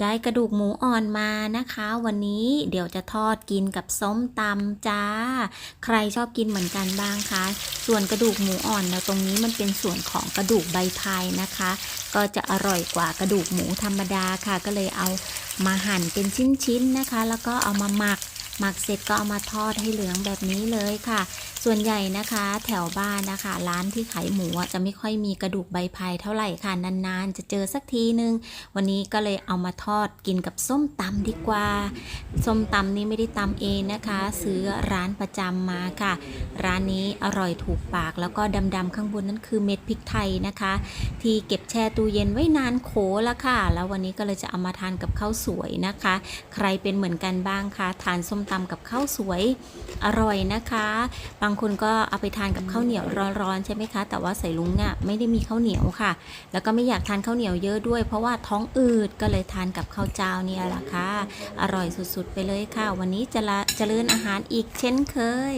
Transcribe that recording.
ได้กระดูกหมูอ่อนมานะคะ วันนี้เดี๋ยวจะทอดกินกับส้มตำจ้า ใครชอบกินเหมือนกันบ้างคะ ส่วนกระดูกหมูอ่อนนะตรงนี้มันเป็นส่วนของกระดูกใบพายนะคะ ก็จะอร่อยกว่ากระดูกหมูธรรมดาค่ะ ก็เลยเอามาหั่นเป็นชิ้นๆนะคะ แล้วก็เอามาหมัก หมักเสร็จก็เอามาทอดให้เหลืองแบบนี้เลยค่ะ ส่วนใหญ่นะคะแถวบ้านนะคะ ร้านที่ขายหมูจะไม่ค่อยมีกระดูกใบพายเท่าไหร่ค่ะนานๆ จะเจอสักทีนึง วันนี้ก็เลยเอามาทอดกินกับส้มตำดีกว่า ส้มตำนี้ไม่ได้ตำเองนะคะ ซื้อร้านประจำมาค่ะ ร้านนี้อร่อยถูกปากแล้วก็ดำๆข้างบนนั่นคือเม็ดพริกไทยนะคะ ที่เก็บแช่ตู้เย็นไว้นานโขแล้วค่ะ แล้ววันนี้ก็เลยจะเอามาทานกับข้าวสวยนะคะ ใครเป็นเหมือนกันบ้างคะทานส้มตำกับข้าวสวยอร่อยนะคะบางางคนก็เอาไปทานกับข้าวเหนียวร้อนๆใช่ไหมคะ แต่ว่าใส่ลุงอะไม่ได้มีข้าวเหนียวค่ะ แล้วก็ไม่อยากทานข้าวเหนียวเยอะด้วย เพราะว่าท้องอืดก็เลยทานกับข้าวเจ้าเนี่ยแหละค่ะ อร่อยสุดๆไปเลยค่ะ วันนี้จะละเจริญอาหารอีกเช่นเคย